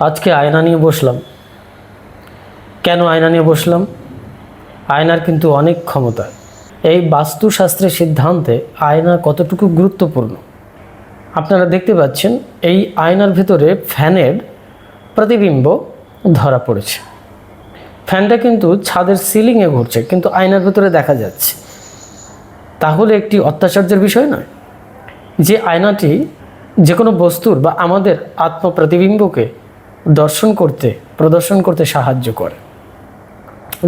আজকে আয়না নিয়ে বসলাম। কেন আয়না নিয়ে বসলাম? আয়নার কিন্তু অনেক ক্ষমতা। এই বাস্তুশাস্ত্রের সিদ্ধান্তে আয়না কতটুকু গুরুত্বপূর্ণ? আপনারা দেখতে পাচ্ছেন, এই আয়নার ভিতরে ফ্যানের প্রতিবিম্ব ধরা পড়েছে। ফ্যানটা কিন্তু ছাদের সিলিংয়ে ঘুরছে, কিন্তু আয়নার ভিতরে দেখা যাচ্ছে। তাহলে একটি অত্যাচার্যের বিষয় নয় যে আয়নাটি যে কোনো বস্তুর বা আমাদের আত্মপ্রতিবিম্বকে দর্শন করতে, প্রদর্শন করতে সাহায্য করে।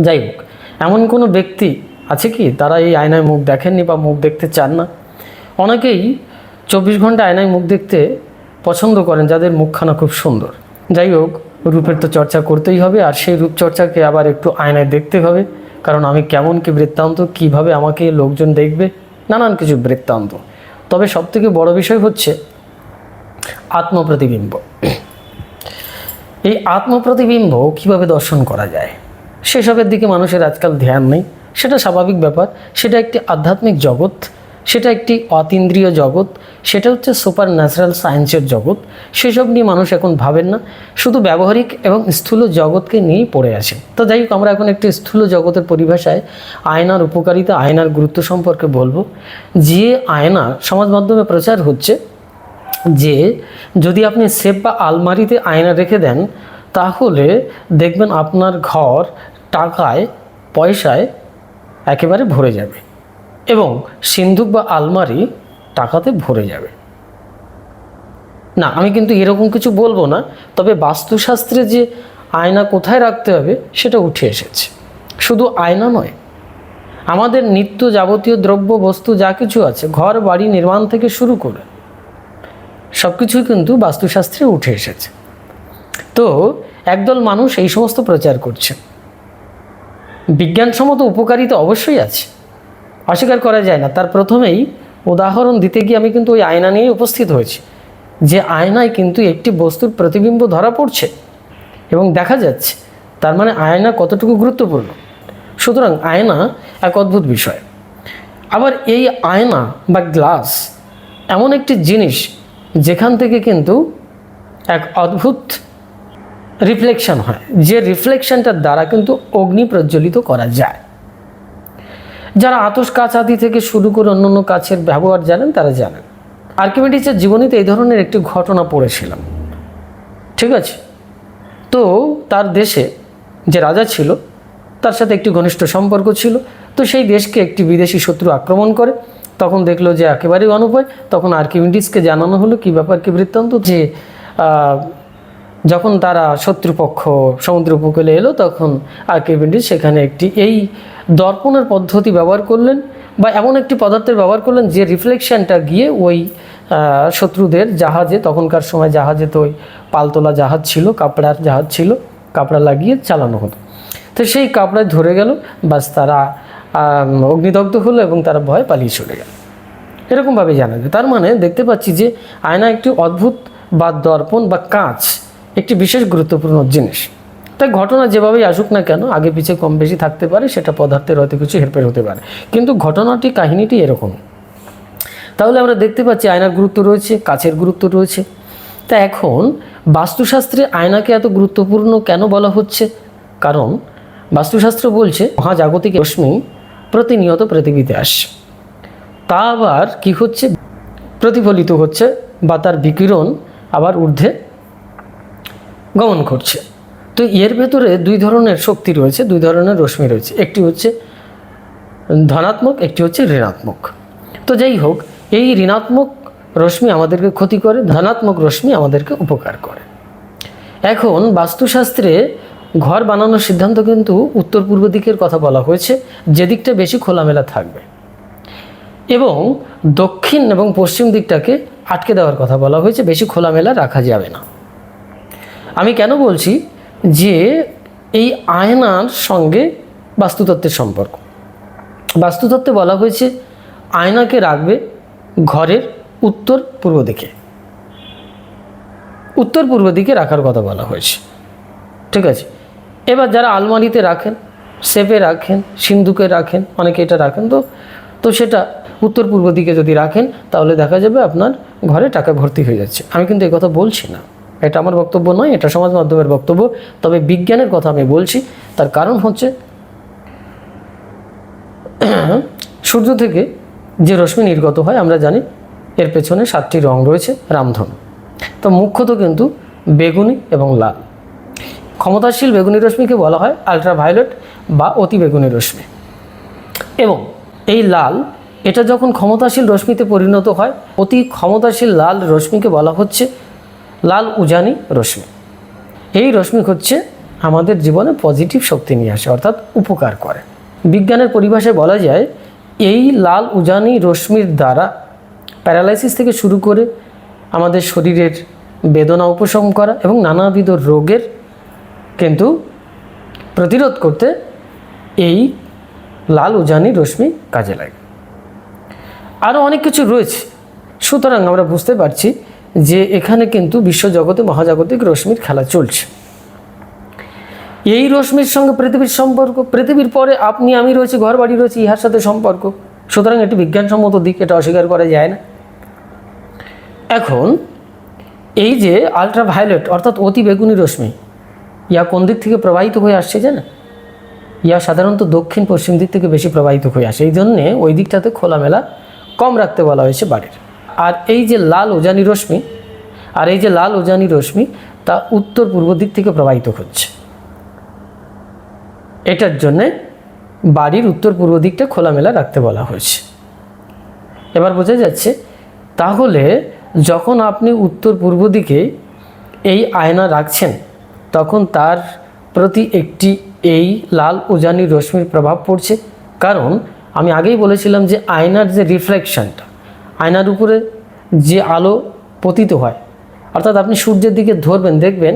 যাই হোক, এমন কোনো ব্যক্তি আছে কি? তারা এই আয়নায় মুখ দেখেননি বা মুখ দেখতে চান না? অনেকেই চব্বিশ ঘণ্টা আয়নায় মুখ দেখতে পছন্দ করেন, যাদের মুখখানা খুব সুন্দর। যাই হোক, রূপের তো চর্চা করতেই হবে, আর সেই রূপচর্চাকে আবার একটু আয়নায় দেখতে হবে। কারণ আমি কেমন কি বৃত্তান্ত, কীভাবে আমাকে লোকজন দেখবে? নানান কিছু বৃত্তান্ত। তবে সবথেকে বড় বিষয় হচ্ছে আত্মপ্রতিবিম্ব। এই আত্মপ্রতিবিম্ব কীভাবে দর্শন করা যায়? সেসবের দিকে মানুষের আজকাল ধ্যান নেই। সেটা স্বাভাবিক ব্যাপার। সেটা একটি আধ্যাত্মিক জগৎ। সেটা একটি অতীন্দ্রিয় জগৎ। সেটা হচ্ছে সুপার ন্যাচারাল সায়েন্সের জগৎ। সেসব নিয়ে মানুষ এখন ভাবেন না। শুধু ব্যবহারিক এবং স্থূল জগৎকে নিয়েই পড়ে আছে। তো যাই হোক, আমরা এখন একটি স্থূল জগতের পরিভাষায় আয়নার উপকারিতা, আয়নার গুরুত্ব সম্পর্কে বলব। যে আয়না সমাজ মাধ্যমে প্রচার হচ্ছে যে যদি আপনি সেপ বা আলমারিতে আয়না রেখে দেন, তাহলে দেখবেন আপনার ঘর টাকায়, পয়সায় একেবারে ভরে যাবে এবং সিন্ধুক বা আলমারি টাকাতে ভরে যাবে। না, আমি কিন্তু এরকম কিছু বলব না, তবে বাস্তুশাস্ত্রে যে আয়না কোথায় রাখতে হবে, সেটা উঠে এসেছে। শুধু আয়না নয়, আমাদের নিত্য যাবতীয় দ্রব্য বস্তু যা কিছু আছে, ঘর, বাড়ি নির্মাণ থেকে শুরু করে সব কিছুই কিন্তু বাস্তুশাস্ত্রে উঠে এসেছে। তো একদল মানুষ এই সমস্ত প্রচার করছে। বিজ্ঞানসম্মত উপকারিতা অবশ্যই আছে। অস্বীকার করা যায় না। তার প্রথমেই উদাহরণ দিতে গিয়ে আমি কিন্তু ওই আয়না নিয়ে উপস্থিত হয়েছি যে আয়নায় কিন্তু একটি বস্তুর প্রতিবিম্ব ধরা পড়ছে এবং দেখা যাচ্ছে তার মানে আয়না কতটুকু গুরুত্বপূর্ণ। সুতরাং আয়না এক অদ্ভুত বিষয়। আবার এই আয়না বা গ্লাস এমন একটি জিনিস যেখান থেকে কিন্তু এক অদ্ভুত রিফ্লেকশন হয়। যে রিফ্লেকশনটার দ্বারা কিন্তু অগ্নি প্রজ্বলিত করা যায়। যারা আতস কাচ আদি থেকে শুরু করে অন্য অন্য কাছের ব্যবহার জানেন, তারা জানেন। আর্কিমেডিসের জীবনীতে এই ধরনের একটি ঘটনা পড়েছিলাম। ঠিক আছে? তো তার দেশে যে রাজা ছিল, তার সাথে একটি ঘনিষ্ঠ সম্পর্ক ছিল। তো সেই দেশকে একটি বিদেশি শত্রু আক্রমণ করে। তখন দেখল যে একেবারেই অনুপায়, তখন আর্কিমিডিসকে জানানো হলো কি ব্যাপার, কি বৃত্তান্ত, যে যখন তারা শত্রুপক্ষ সমুদ্র উপকূলে এলো, তখন আর্কিমিডিস সেখানে একটি, এই দর্পণের পদ্ধতি ব্যবহার করলেন বা এমন একটি পদার্থের ব্যবহার করলেন যে রিফ্লেকশনটা গিয়ে ওই শত্রুদের জাহাজে, তখনকার সময় জাহাজে তো ওই পালতোলা জাহাজ ছিল, কাপড়ার জাহাজ ছিল, কাপড়া লাগিয়ে চালানো হতো। তো সেই কাপড়ায় ধরে গেল বাস তারা অগ্নিদগ্ধ হলো এবং তারা ভয় পালিয়ে চলে গেল। এরকমভাবে জানা যায় তার মানে দেখতে পাচ্ছি যে আয়না একটি অদ্ভুত বা দর্পণ বা কাঁচ একটি বিশেষ গুরুত্বপূর্ণ জিনিস। তাই ঘটনা যেভাবেই আসুক না কেন, আগে পিছিয়ে কম বেশি থাকতে পারে, সেটা পদার্থের হয়তো কিছু হেরফের হতে পারে। কিন্তু ঘটনাটি, কাহিনীটি এরকম। তাহলে আমরা দেখতে পাচ্ছি আয়নার গুরুত্ব রয়েছে কাছের গুরুত্ব রয়েছে। তা এখন বাস্তুশাস্ত্রে আয়নাকে এত গুরুত্বপূর্ণ কেন বলা হচ্ছে? কারণ বাস্তুশাস্ত্র বলছে, মহাজাগতিক রশ্মি প্রতিনিয়ত পৃথিবীতে আসছে তা আবার কি হচ্ছে? প্রতিফলিত হচ্ছে বা তার বিকিরণ আবার ঊর্ধ্বে গমন করছে। তো এর ভেতরে দুই ধরনের শক্তি রয়েছে, দুই ধরনের রশ্মি রয়েছে। একটি হচ্ছে ধনাত্মক, একটি হচ্ছে ঋণাত্মক। তো যাই হোক, এই ঋণাত্মক রশ্মি আমাদেরকে ক্ষতি করে, ধনাত্মক রশ্মি আমাদেরকে উপকার করে। এখন বাস্তুশাস্ত্রে ঘর বানানোর সিদ্ধান্ত কিন্তু উত্তর পূর্ব দিকের কথা বলা হয়েছে, যে দিকটা বেশি খোলামেলা থাকবে। এবং দক্ষিণ এবং পশ্চিম দিকটাকে আটকে দেওয়ার কথা বলা হয়েছে, বেশি খোলামেলা রাখা যাবে না। আমি কেন বলছি যে এই আয়নার সঙ্গে বাস্তুতত্ত্বের সম্পর্ক। বাস্তুতত্ত্বে বলা হয়েছে, আয়নাকে রাখবে ঘরের উত্তর পূর্ব দিকে। উত্তর পূর্ব দিকে রাখার কথা বলা হয়েছে। ঠিক আছে? এবার যারা আলমারিতে রাখেন সেপে রাখেন সিন্ধুকে রাখেন, অনেকে এটা রাখেন, তো তো সেটা উত্তর পূর্ব দিকে যদি রাখেন, তাহলে দেখা যাবে আপনার ঘরে টাকা ভর্তি হয়ে যাচ্ছে। আমি কিন্তু এই কথা বলছি না। এটা আমার বক্তব্য নয়, এটা সমাজ মাধ্যমের বক্তব্য। তবে বিজ্ঞানের কথা আমি বলছি, তার কারণ হচ্ছে সূর্য থেকে যে রশ্মি নির্গত হয়, আমরা জানি এর পেছনে সাতটি রং রয়েছে, রামধনু। তো মুখ্যত কিন্তু বেগুনি এবং লাল। ক্ষমতাশীল বেগুনি রশ্মিকে বলা হয় আলট্রাভায়োলেট বা অতি বেগুনি রশ্মি। এবং এই লাল, এটা যখন ক্ষমতাশীল রশ্মিতে পরিণত হয়, অতি ক্ষমতাশীল লাল রশ্মিকে বলা হচ্ছে লাল উজানি রশ্মি। এই রশ্মি হচ্ছে আমাদের জীবনে পজিটিভ শক্তি নিয়ে আসে, অর্থাৎ উপকার করে। বিজ্ঞানের পরিভাষায় বলা যায়, এই লাল উজানি রশ্মির দ্বারা প্যারালাইসিস থেকে শুরু করে আমাদের শরীরের বেদনা উপশম করা এবং নানাবিধ রোগের কিন্তু প্রতিরোধ করতে এই লাল উজানি রশ্মি কাজে লাগে। আরও অনেক কিছু রয়েছে। সুতরাং আমরা বুঝতে পারছি যে এখানে কিন্তু বিশ্বজগতে মহাজাগতিক রশ্মির খেলা চলছে। এই রশ্মির সঙ্গে পৃথিবীর সম্পর্ক, পৃথিবীর পরে আপনি, আমি রয়েছি ঘর বাড়ি রয়েছে, ইহার সাথে সম্পর্ক। সুতরাং এটি বিজ্ঞানসম্মত দিক, এটা অস্বীকার করা যায় না। এখন এই যে আলট্রাভায়োলেট অর্থাৎ অতি বেগুনি রশ্মি ইয়া কোন দিক থেকে প্রবাহিত হয়ে আসছে জানেন? ইয়া সাধারণত দক্ষিণ পশ্চিম দিক থেকে বেশি প্রবাহিত হয়ে আসে। এই জন্যে ওই দিকটাতে খোলামেলা কম রাখতে বলা হয়েছে বাড়ির। আর এই যে লাল ওজানি রশ্মি, আর এই যে লাল ওজানি রশ্মি, তা উত্তর পূর্ব দিক থেকে প্রবাহিত হচ্ছে। এটার জন্যে বাড়ির উত্তর পূর্ব দিকটা খোলামেলা রাখতে বলা হয়েছে। এবার বোঝা যাচ্ছে, তাহলে যখন আপনি উত্তর পূর্ব দিকে এই আয়না রাখছেন তখন তার প্রতি একটি এই লাল উজানি রশ্মির প্রভাব পড়ছে। কারণ আমি আগেই বলেছিলাম যে আয়নার যে রিফ্লেকশনটা আয়নার উপরে যে আলো পতিত হয়, অর্থাৎ আপনি সূর্যের দিকে ধরবেন, দেখবেন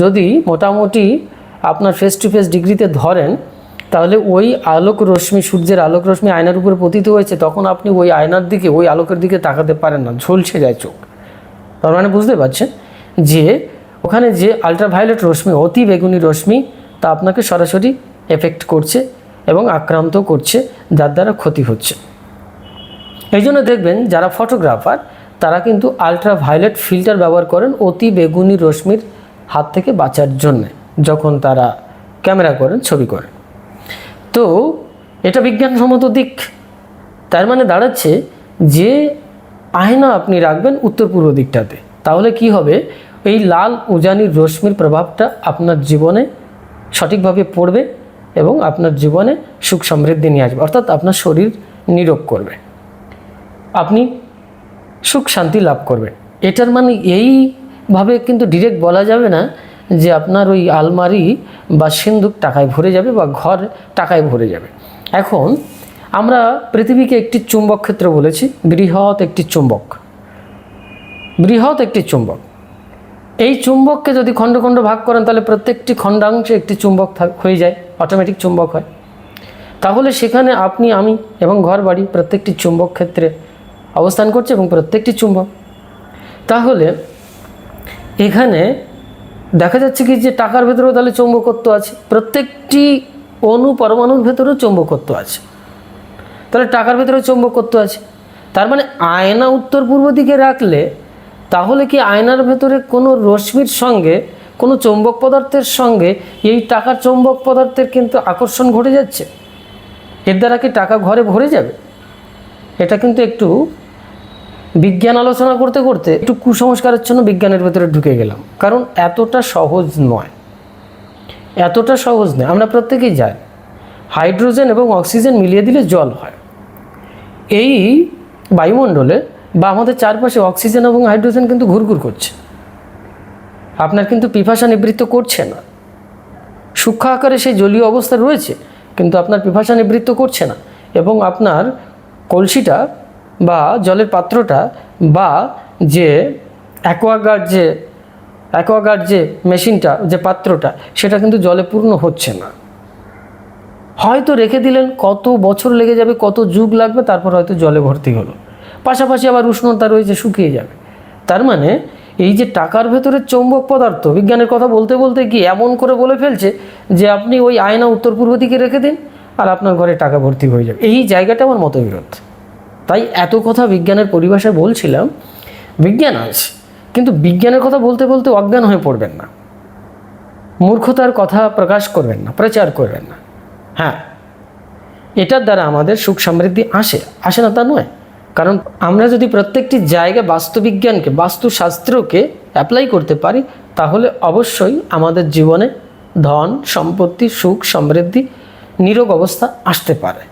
যদি মোটামুটি আপনার ফেস টু ফেস ডিগ্রিতে ধরেন, তাহলে ওই আলোক রশ্মি, সূর্যের আলোক রশ্মি আয়নার উপরে পতিত হয়েছে, তখন আপনি ওই আয়নার দিকে, ওই আলোকের দিকে তাকাতে পারেন না, ঝলসে যায় চোখ। তার মানে বুঝতে পারছেন? যে ওখানে যে আলট্রাভায়োলেট রশ্মি, অতি বেগুনি রশ্মি, তা আপনাকে সরাসরি এফেক্ট করছে এবং আক্রান্ত করছে, যার দ্বারা ক্ষতি হচ্ছে। এই জন্য দেখবেন যারা ফটোগ্রাফার তারা কিন্তু আলট্রাভায়োলেট ফিল্টার ব্যবহার করেন অতি বেগুনি রশ্মির হাত থেকে বাঁচার জন্যে, যখন তারা ক্যামেরা করেন, ছবি করেন। তো এটা বিজ্ঞানসম্মত দিক। তার মানে দাঁড়াচ্ছে যে আয়না আপনি রাখবেন উত্তর পূর্ব দিকটাতে। তাহলে কি হবে? এই লাল উজানির রশ্মির প্রভাবটা আপনার জীবনে সঠিকভাবে পড়বে এবং আপনার জীবনে সুখ সমৃদ্ধি নিয়ে আসবে। অর্থাৎ আপনার শরীর নিরোগ করবে। আপনি সুখ শান্তি লাভ করবেন। এটার মানে এইভাবে কিন্তু ডিরেক্ট বলা যাবে না যে আপনার ওই আলমারি বা সিন্ধুক টাকায় ভরে যাবে বা ঘর টাকায় ভরে যাবে। এখন আমরা পৃথিবীকে একটি চুম্বক ক্ষেত্র বলেছি, বৃহৎ একটি চুম্বক। বৃহৎ একটি চুম্বক। এই চুম্বককে যদি খণ্ড খণ্ড ভাগ করেন, তাহলে প্রত্যেকটি খণ্ডাংশে একটি চুম্বক হয়ে যায় অটোমেটিক চুম্বক হয়। তাহলে সেখানে আপনি, আমি এবং ঘর বাড়ি প্রত্যেকটি চুম্বক ক্ষেত্রে অবস্থান করছে এবং প্রত্যেকটি চুম্বক। তাহলে এখানে দেখা যাচ্ছে কি যে টাকার ভেতরেও তাহলে চৌম্বকত্ব আছে, প্রত্যেকটি অণু পরমাণুর ভেতরেও চৌম্বকত্ব আছে। তাহলে টাকার ভেতরেও চৌম্বকত্ব আছে। তার মানে আয়না উত্তর পূর্ব দিকে রাখলে তাহলে কি আয়নার ভেতরে কোনো রশ্মির সঙ্গে, কোনো চৌম্বক পদার্থের সঙ্গে এই টাকার চৌম্বক পদার্থের কিন্তু আকর্ষণ ঘটে যাচ্ছে? এর দ্বারা কি টাকা ঘরে ভরে যাবে? এটা কিন্তু একটু বিজ্ঞান আলোচনা করতে করতে একটু কুসংস্কারের জন্য বিজ্ঞানের ভেতরে ঢুকে গেলাম। কারণ এতটা সহজ নয়। এতটা সহজ নয়। আমরা প্রত্যেকেই যাই হাইড্রোজেন এবং অক্সিজেন মিলিয়ে দিলে জল হয়। এই বায়ুমণ্ডলে বা আমাদের চারপাশে অক্সিজেন এবং হাইড্রোজেন কিন্তু ঘুরঘুর করছে। আপনার কিন্তু পিপাসা নিবৃত্ত করছে না। সূক্ষ্ম আকারে সেই জলীয় অবস্থা রয়েছে, কিন্তু আপনার পিপাসা নিবৃত্ত করছে না এবং আপনার কলসিটা বা জলের পাত্রটা বা যে অ্যাকোয়াগার্ড যে অ্যাকোয়াগার্ড যে মেশিনটা, যে পাত্রটা, সেটা কিন্তু জলে পূর্ণ হচ্ছে না। হয়তো রেখে দিলেন, কত বছর লেগে যাবে, কত যুগ লাগবে, তারপর হয়তো জলে ভর্তি হলো। পাশাপাশি আবার উষ্ণতা রয়েছে, শুকিয়ে যাবে। তার মানে এই যে টাকার ভেতরে চৌম্বক পদার্থ, বিজ্ঞানের কথা বলতে বলতে কি এমন করে বলে ফেলছে যে আপনি ওই আয়না উত্তর পূর্ব দিকে রেখে দিন আর আপনার ঘরে টাকা ভর্তি হয়ে যাবে। এই জায়গাটা আমার মতবিরোধ তাই এত কথা বিজ্ঞানের পরিভাষায় বলছিলাম, বিজ্ঞান আছে কিন্তু বিজ্ঞানের কথা বলতে বলতে অজ্ঞান হয়ে পড়বেন না। মূর্খতার কথা প্রকাশ করবেন না, প্রচার করবেন না। হ্যাঁ এটার দ্বারা আমাদের সুখ সমৃদ্ধি আসে আসে না তা নয়। কারণ আমরা যদি প্রত্যেকটি জায়গায় বাস্তুবিজ্ঞানকে, বাস্তুশাস্ত্রকে অ্যাপ্লাই করতে পারি, তাহলে অবশ্যই আমাদের জীবনে ধন, সম্পত্তি, সুখ, সমৃদ্ধি, নিরোগ অবস্থা আসতে পারে।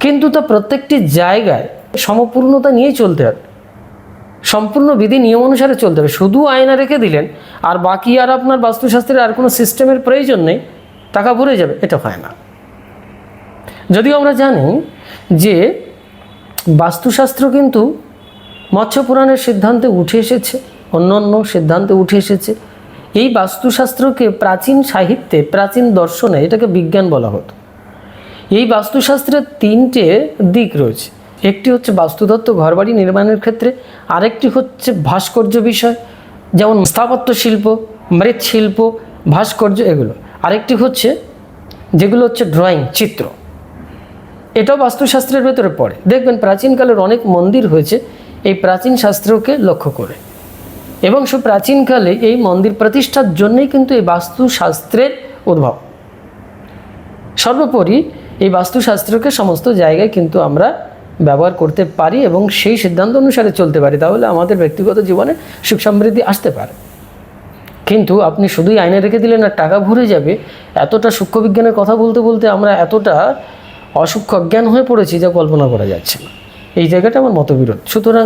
কিন্তু তা প্রত্যেকটি জায়গায় সমপূর্ণতা নিয়েই চলতে হবে। সম্পূর্ণ বিধি, নিয়ম অনুসারে চলতে হবে। শুধু আয়না রেখে দিলেন, আর বাকি আর আপনার বাস্তুশাস্ত্রের আর কোনো সিস্টেমের প্রয়োজন নেই, টাকা ভরে যাবে, এটা হয় না। যদিও আমরা জানি যে বাস্তুশাস্ত্র কিন্তু মৎস্য পুরাণের সিদ্ধান্তে উঠে এসেছে, অন্য অন্য সিদ্ধান্তে উঠে এসেছে। এই বাস্তুশাস্ত্রকে প্রাচীন সাহিত্যে, প্রাচীন দর্শনে এটাকে বিজ্ঞান বলা হতো। এই বাস্তুশাস্ত্রের তিনটে দিক রয়েছে। একটি হচ্ছে বাস্তুতত্ত্ব ঘরবাড়ি নির্মাণের ক্ষেত্রে, আরেকটি হচ্ছে ভাস্কর্য বিষয়, যেমন স্থাপত্য শিল্প, মৃৎশিল্প, ভাস্কর্য এগুলো। আরেকটি হচ্ছে, যেগুলো হচ্ছে ড্রয়িং চিত্র। এটাও বাস্তুশাস্ত্রের ভেতরে পড়ে। দেখবেন প্রাচীনকালের অনেক মন্দির হয়েছে, এই প্রাচীন শাস্ত্রকে লক্ষ্য করে। এবং সে প্রাচীনকালে এই মন্দির প্রতিষ্ঠার জন্যই কিন্তু এই বাস্তুশাস্ত্রের উদ্ভব। সর্বোপরি এই বাস্তুশাস্ত্রকে সমস্ত জায়গায় কিন্তু আমরা ব্যবহার করতে পারি এবং সেই সিদ্ধান্ত অনুসারে চলতে পারি, তাহলে আমাদের ব্যক্তিগত জীবনে সুখ সমৃদ্ধি আসতে পারে। কিন্তু আপনি শুধুই আইনে রেখে দিলেন আর টাকা ভরে যাবে, এতটা সূক্ষ্মবিজ্ঞানের কথা বলতে বলতে আমরা এতটা অসূক্ষ্ম অজ্ঞান হয়ে পড়েছি যা কল্পনা করা যাচ্ছে না। এই জায়গাটা আমার মতবিরোধ। সুতরাং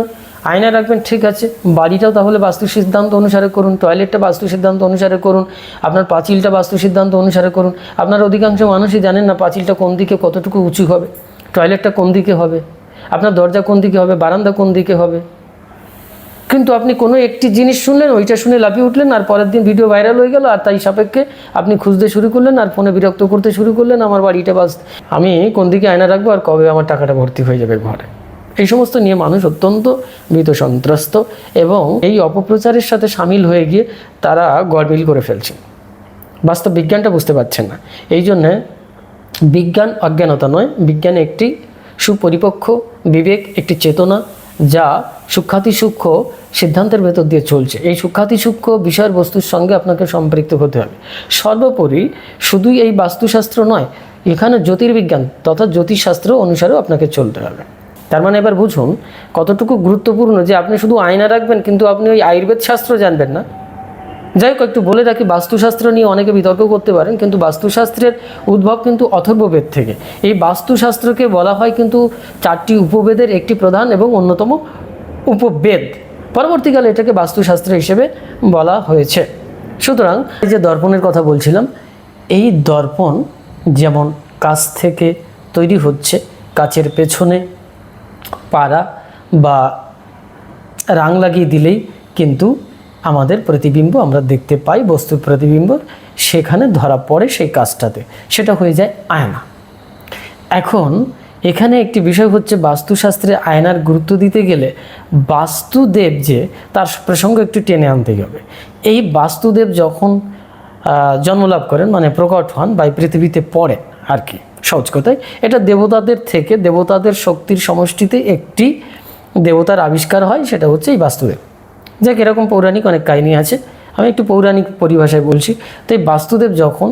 আয়না রাখবেন, ঠিক আছে। বাড়িটাও তাহলে বাস্তু সিদ্ধান্ত অনুসারে করুন, টয়লেটটা বাস্তু সিদ্ধান্ত অনুসারে করুন, আপনার পাঁচিলটা বাস্তু সিদ্ধান্ত অনুসারে করুন। আপনার অধিকাংশ মানুষই জানেন না পাঁচিলটা কোন দিকে কতটুকু উঁচু হবে, টয়লেটটা কোন দিকে হবে, আপনার দরজা কোন দিকে হবে, বারান্দা কোন দিকে হবে। কিন্তু আপনি কোনো একটি জিনিস শুনলেন, ওইটা শুনে লাফিয়ে উঠলেন আর পরের দিন ভিডিও ভাইরাল হয়ে গেল আর তাই সাপেক্ষে আপনি খুঁজতে শুরু করলেন আর ফোনে বিরক্ত করতে শুরু করলেন, আমার বাড়িটা বাস, আমি কোন দিকে আয়না রাখব আর কবে আমার টাকাটা ভর্তি হয়ে যাবে ঘরে? এই সমস্ত নিয়ে মানুষ অত্যন্ত মৃত সন্ত্রস্ত এবং এই অপপ্রচারের সাথে সামিল হয়ে গিয়ে তারা গড়বিল করে ফেলছে। বাস্তব বিজ্ঞানটা বুঝতে পারছেন না। এই জন্যে বিজ্ঞান অজ্ঞানতা নয়, বিজ্ঞান একটি সুপরিপক্ষ বিবেক, একটি চেতনা যা সূক্ষাতি সূক্ষ্ম সিদ্ধান্তের ভেতর দিয়ে চলছে। এই সূক্ষাতি সূক্ষ্ম বিষয়ের বস্তুর সঙ্গে আপনাকে সম্পৃক্ত হতে হবে। সর্বোপরি শুধুই এই বাস্তুশাস্ত্র নয়, এখানে জ্যোতির্বিজ্ঞান তথা জ্যোতিষশাস্ত্র অনুসারেও আপনাকে চলতে হবে। তার মানে এবার বুঝুন, কতটুকু গুরুত্বপূর্ণ যে আপনি শুধু আয়না রাখবেন, কিন্তু আপনি ওই আয়ুর্বেদ শাস্ত্র জানবেন না। যাই হোক, একটু বলে রাখি, বাস্তুশাস্ত্র নিয়ে অনেকে বিতর্ক করতে পারেন, কিন্তু বাস্তুশাস্ত্রের উদ্ভব কিন্তু অথর্ববেদ থেকে। এই বাস্তুশাস্ত্রকে বলা হয় কিন্তু চারটি উপবেদের একটি প্রধান এবং অন্যতম উপবেদ। পরবর্তীকালে এটাকে বাস্তুশাস্ত্র হিসেবে বলা হয়েছে। সুতরাং, এই যে দর্পণের কথা বলছিলাম, এই দর্পণ যেমন কাছ থেকে তৈরি হচ্ছে, কাচের পেছনে পাড়া বা রাং লাগিয়ে দিলেই কিন্তু আমাদের প্রতিবিম্ব আমরা দেখতে পাই বস্তুর প্রতিবিম্ব, সেখানে ধরা পড়ে সেই কাজটাতে। সেটা হয়ে যায় আয়না। এখন এখানে একটি বিষয় হচ্ছে বাস্তুশাস্ত্রে আয়নার গুরুত্ব দিতে গেলে বাস্তুদেব যে, তার প্রসঙ্গ একটু টেনে আনতে হবে। এই বাস্তুদেব যখন জন্মলাভ করেন মানে প্রকট হন বা পৃথিবীতে পড়েন আর কি, সহজ কথায় এটা দেবতাদের থেকে দেবতাদের শক্তির সমষ্টিতে একটি দেবতার আবিষ্কার হয়, সেটা হচ্ছে এই বাস্তুদেব। যাক, এরকম পৌরাণিক অনেক কাহিনী আছে। আমি একটু পৌরাণিক পরিভাষায় বলছি। তো এই বাস্তুদেব যখন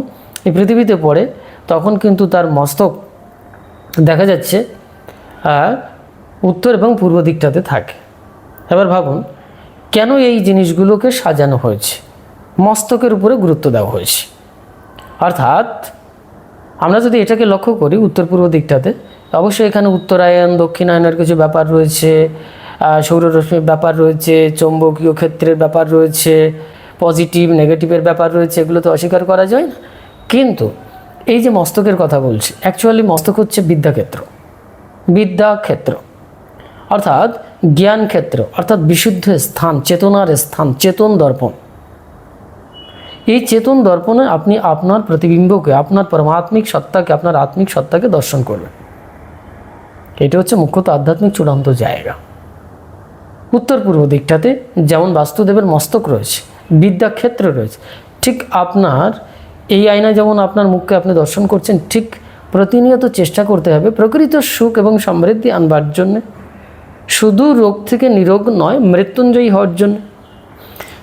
এই পৃথিবীতে পড়ে, তখন কিন্তু তার মস্তক দেখা যাচ্ছে উত্তর এবং পূর্ব দিকটাতে থাকে। এবার ভাবুন, কেন এই জিনিসগুলোকে সাজানো হয়েছে? মস্তকের উপরে গুরুত্ব দেওয়া হয়েছে। অর্থাৎ, আমরা যদি এটাকে লক্ষ্য করি উত্তর পূর্ব দিকটাতে, অবশ্যই এখানে উত্তরায়ণ, দক্ষিণায়নের কিছু ব্যাপার রয়েছে সৌররশ্মির ব্যাপার রয়েছে, চৌম্বকীয় ক্ষেত্রের ব্যাপার রয়েছে পজিটিভ নেগেটিভের ব্যাপার রয়েছে, এগুলো তো অস্বীকার করা যায় না। কিন্তু এই যে মস্তকের কথা বলছি অ্যাকচুয়ালি মস্তক হচ্ছে বিদ্যাক্ষেত্র। বিদ্যাক্ষেত্র। অর্থাৎ জ্ঞান ক্ষেত্র অর্থাৎ বিশুদ্ধ স্থান, চেতনার স্থান, চেতন দর্পণ। এই চেতন দর্পণে আপনি আপনার প্রতিবিম্বকে, আপনার পরমাত্মিক সত্তাকে, আপনার আত্মিক সত্তাকে দর্শন করবেন। এটা হচ্ছে মুখ্যত আধ্যাত্মিক চূড়ান্ত জায়গা। উত্তর পূর্ব দিকটাতে যেমন বাস্তুদেবের মস্তক রয়েছে, বিদ্যাক্ষেত্র রয়েছে, ঠিক আপনার এই আয়না যেমন আপনার মুখকে আপনি দর্শন করছেন, ঠিক প্রতিনিয়ত চেষ্টা করতে হবে প্রকৃত সুখ এবং সমৃদ্ধি আনবার জন্যে। শুধু রোগ থেকে নিরোগ নয়, মৃত্যুঞ্জয়ী হওয়ার জন্য।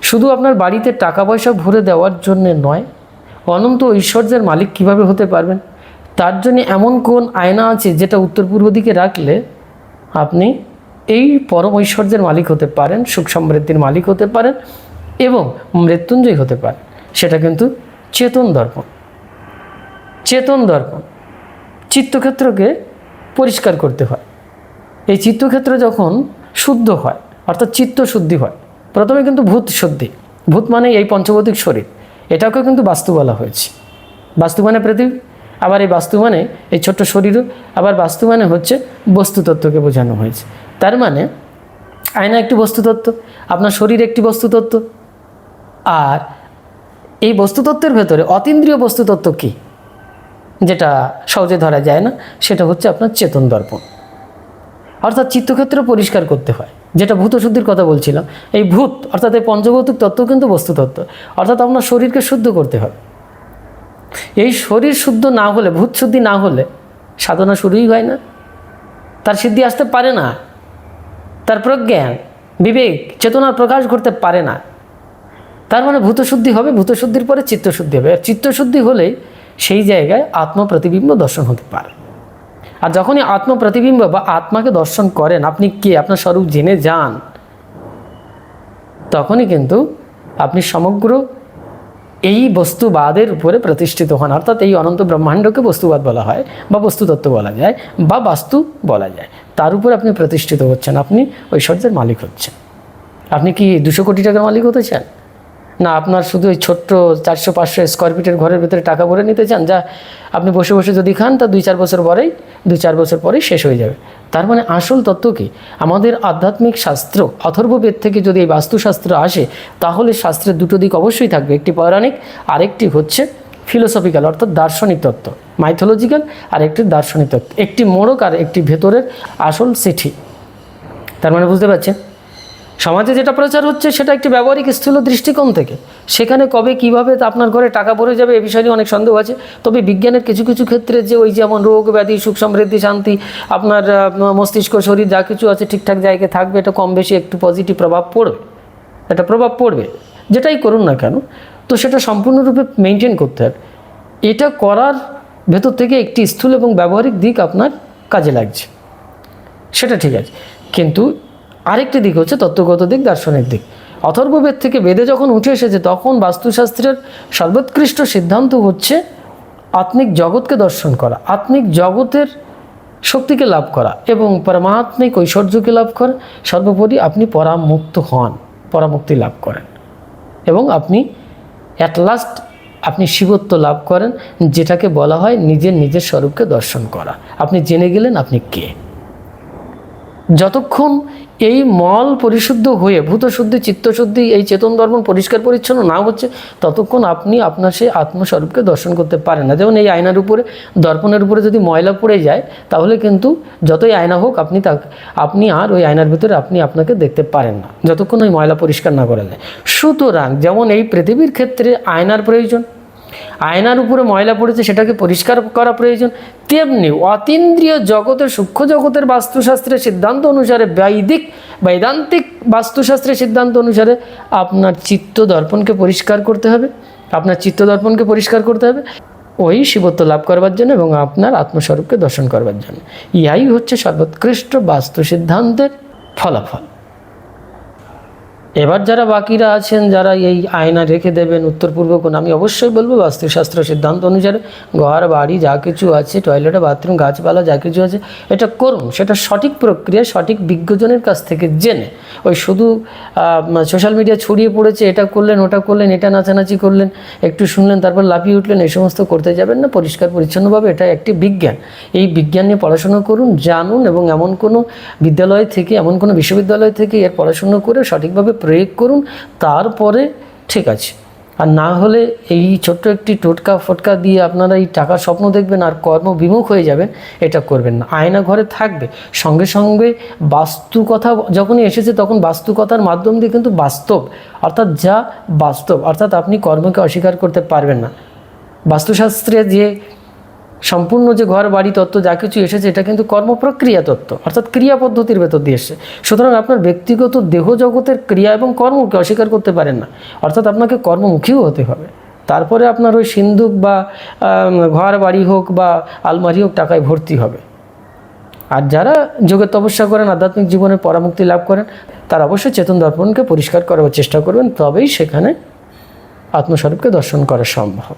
শুধু আপনার বাড়িতে টাকা পয়সা ভরে দেওয়ার জন্যে নয়, অনন্ত ঐশ্বর্যের মালিক কীভাবে হতে পারবেন? তার জন্য এমন কোন আয়না আছে যেটা উত্তর পূর্ব দিকে রাখলে আপনি এই পরম ঐশ্বর্যের মালিক হতে পারেন, সুখ সমৃদ্ধির মালিক হতে পারেন এবং মৃত্যুঞ্জয় হতে পারেন। সেটা কিন্তু চেতন দর্পণ। চেতন দর্পণ। চিত্তক্ষেত্রকে পরিষ্কার করতে হয়। এই চিত্তক্ষেত্র যখন শুদ্ধ হয়, অর্থাৎ চিত্ত শুদ্ধি হয়, প্রথমে কিন্তু ভূত শুদ্ধি। ভূত মানে এই পঞ্চভৌতিক শরীর। এটাকেও কিন্তু বাস্তু বলা হয়েছে। বাস্তু মানে পৃথিবী। আবার এই বাস্তু মানে এই ছোট্ট শরীরও আবার বাস্তু মানে হচ্ছে বস্তুতত্ত্বকে বোঝানো হয়েছে। তার মানে আয়না একটি বস্তুতত্ত্ব, আপনার শরীর একটি বস্তুতত্ত্ব। আর এই বস্তুতত্ত্বের ভেতরে অতীন্দ্রিয় বস্তুতত্ত্ব কী? যেটা সহজে ধরা যায় না, সেটা হচ্ছে আপনার চেতন দর্পণ। অর্থাৎ চিত্তক্ষেত্র পরিষ্কার করতে হয়, যেটা ভূত শুদ্ধির কথা বলছিলাম। এই ভূত, অর্থাৎ এই পঞ্চভৌতিক তত্ত্ব কিন্তু বস্তুতত্ত্ব। অর্থাৎ আপনার শরীরকে শুদ্ধ করতে হবে। এই শরীর শুদ্ধ না হলে, ভূত শুদ্ধি না হলে সাধনা শুরুই হয় না। তার সিদ্ধি আসতে পারে না। তার প্রজ্ঞান, বিবেক চেতনার প্রকাশ করতে পারে না। তার মানে ভূতশুদ্ধি হবে ভূতশুদ্ধির পরে চিত্তশুদ্ধি হবে। আর চিত্তশুদ্ধি হলেই সেই জায়গায় আত্মপ্রতিবিম্ব দর্শন হতে পারে। আর যখনই আত্মপ্রতিবিম্ব বা আত্মাকে দর্শন করেন, আপনি কে? আপনার স্বরূপ জেনে যান, তখনই কিন্তু আপনি সমগ্র এই বস্তুবাদের উপরে প্রতিষ্ঠিত হন। অর্থাৎ এই অনন্ত ব্রহ্মাণ্ডকে বস্তুবাদ বলা হয় বা বস্তুতত্ত্ব বলা যায় বা বাস্তু বলা যায়। তার উপরে আপনি প্রতিষ্ঠিত হচ্ছেন। আপনি ঐশ্বর্যের মালিক হচ্ছেন। আপনি কি দুশো কোটি টাকার মালিক হতে চান? না, আপনার শুধু ওই ছোট্ট চারশো, পাঁচশো স্কোয়ার ফিটের ঘরের ভিতরে টাকা ভরে নিতে চান? যা আপনি বসে বসে যদি খান, তা দুই চার বছর পরেই, দুই চার বছর পরেই শেষ হয়ে যাবে। তার মানে আসল তত্ত্ব কি? আমাদের আধ্যাত্মিক শাস্ত্র, অথর্ববেদ থেকে যদি এই বাস্তুশাস্ত্র আসে, তাহলে শাস্ত্রের দুটো দিক অবশ্যই থাকবে। একটি পৌরাণিক, আরেকটি হচ্ছে ফিলোসফিক্যাল অর্থাৎ দার্শনিক তত্ত্ব মাইথোলজিক্যাল আর একটি দার্শনিক তত্ত্ব। একটি মোড়ক আর একটি ভেতরের আসল সেঠি। তার মানে বুঝতে পারছেন? সমাজে যেটা প্রচার হচ্ছে সেটা একটি ব্যবহারিক স্থূল দৃষ্টিকোণ থেকে। সেখানে কবে কীভাবে আপনার ঘরে টাকা ভরে যাবে এ বিষয়ে অনেক সন্দেহ আছে। তবে বিজ্ঞানের কিছু কিছু ক্ষেত্রে যে ওই যেমন রোগ ব্যাধি, সুখ সমৃদ্ধি, শান্তি, আপনার মস্তিষ্ক, শরীর যা কিছু আছে ঠিকঠাক জায়গায় থাকবে, এটা কম বেশি একটু পজিটিভ প্রভাব পড়বে। একটা প্রভাব পড়বে। যেটাই করুন না কেন, তো সেটা সম্পূর্ণরূপে মেনটেন করতে হবে। এটা করার ভেতর থেকে একটি স্থূল এবং ব্যবহারিক দিক আপনার কাজে লাগছে। সেটা ঠিক আছে। কিন্তু আরেকটি দিক হচ্ছে তত্ত্বগত দিক, দার্শনিক দিক। অথর্ববেদ থেকে বেদে যখন উঠে এসেছে, তখন বাস্তুশাস্ত্রের সর্বোৎকৃষ্ট সিদ্ধান্ত হচ্ছে আত্মিক জগৎকে দর্শন করা, আত্মিক জগতের শক্তিকে লাভ করা এবং পরমাত্মিক ঐশ্বর্যকে লাভ করা। সর্বোপরি আপনি পরামুক্ত হন, পরামুক্তি লাভ করেন এবং আপনি অ্যাট লাস্ট আপনি শিবত্ব লাভ করেন, যেটাকে বলা হয় নিজের নিজের স্বরূপকে দর্শন করা। আপনি জেনে গেলেন আপনি কে। যতক্ষণ এই মল পরিশুদ্ধ হয়ে, ভূতশুদ্ধি, চিত্তশুদ্ধি, এই চেতন দর্পণ পরিষ্কার পরিচ্ছন্ন না হচ্ছে, ততক্ষণ আপনি আপনার সেই আত্মস্বরূপকে দর্শন করতে পারেন না। যেমন এই আয়নার উপরে, দর্পণের উপরে যদি ময়লা পড়ে যায়, তাহলে কিন্তু যতই আয়না হোক, আপনি তা, আপনি আর ওই আয়নার ভিতরে আপনি আপনাকে দেখতে পারেন না, যতক্ষণ ওই ময়লা পরিষ্কার না করা যায়। সুতরাং যেমন এই পৃথিবীর ক্ষেত্রে আয়নার প্রয়োজন আয়নার উপরে ময়লা পড়েছে, সেটাকে পরিষ্কার করা প্রয়োজন। তেমনি অতীন্দ্রিয় জগতের, সূক্ষ্ম জগতের বাস্তুশাস্ত্রের সিদ্ধান্ত অনুসারে বৈদিক, বৈদান্তিক বাস্তুশাস্ত্রের সিদ্ধান্ত অনুসারে আপনার চিত্ত দর্পণকে পরিষ্কার করতে হবে। আপনার চিত্ত দর্পণকে পরিষ্কার করতে হবে। ওই শিবত্ব লাভ করবার জন্য এবং আপনার আত্মস্বরূপকে দর্শন করবার জন্য। ইহাই হচ্ছে সর্বোৎকৃষ্ট বাস্তু সিদ্ধান্তের ফলাফল। এবার যারা বাকিরা আছেন, যারা এই আয়না রেখে দেবেন উত্তর পূর্ব কোণ, আমি অবশ্যই বলব বাস্তুশাস্ত্র সিদ্ধান্ত অনুসারে ঘর, বাড়ি, যা কিছু আছে টয়লেটে বাথরুম গাছপালা, যা কিছু আছে, এটা করুন। সেটা সঠিক প্রক্রিয়া, সঠিক বিজ্ঞজনের কাছ থেকে জেনে। ওই শুধু সোশ্যাল মিডিয়া ছড়িয়ে পড়েছে, এটা করলেন, ওটা করলেন, এটা নাচানাচি করলেন, একটু শুনলেন, তারপর লাফিয়ে উঠলেন, এই সমস্ত করতে যাবেন না। পরিষ্কার, পরিচ্ছন্নভাবে এটা একটি বিজ্ঞান। এই বিজ্ঞান নিয়ে পড়াশোনা করুন, জানুন এবং এমন কোনো বিদ্যালয় থেকে, এমন কোনো বিশ্ববিদ্যালয় থেকে এর পড়াশুনো করে সঠিকভাবে প্রয়োগ করুন, তারপরে ঠিক আছে। আর না হলে এই ছোট্ট একটি টোটকা ফটকা দিয়ে আপনারা এই টাকার স্বপ্ন দেখবেন আর কর্ম বিমুখ হয়ে যাবেন, এটা করবেন না। আয়না ঘরে থাকবে। সঙ্গে সঙ্গে বাস্তু কথা যখনই এসেছে তখন বাস্তু কথার মাধ্যম দিয়ে কিন্তু বাস্তব, অর্থাৎ যা বাস্তব, অর্থাৎ আপনি কর্মকে অস্বীকার করতে পারবেন না। বাস্তুশাস্ত্রে যে সম্পূর্ণ যে ঘর, বাড়ি, তত্ত্ব, যা কিছু এসেছে, এটা কিন্তু কর্মপ্রক্রিয়া তত্ত্ব, অর্থাৎ ক্রিয়া পদ্ধতির ভেতর দিয়ে এসছে। সুতরাং আপনার ব্যক্তিগত দেহ জগতের ক্রিয়া এবং কর্মকে অস্বীকার করতে পারেন না, অর্থাৎ আপনাকে কর্মমুখীও হতে হবে। তারপরে আপনার ওই সিন্ধুক বা ঘর, বাড়ি হোক বা আলমারি হোক, টাকায় ভর্তি হবে। আর যারা যোগের তপস্যা করেন, আধ্যাত্মিক জীবনে পরামুক্তি লাভ করেন, তারা অবশ্যই চেতন দর্পণকে পরিষ্কার করার চেষ্টা করবেন, তবেই সেখানে আত্মস্বরূপকে দর্শন করা সম্ভব।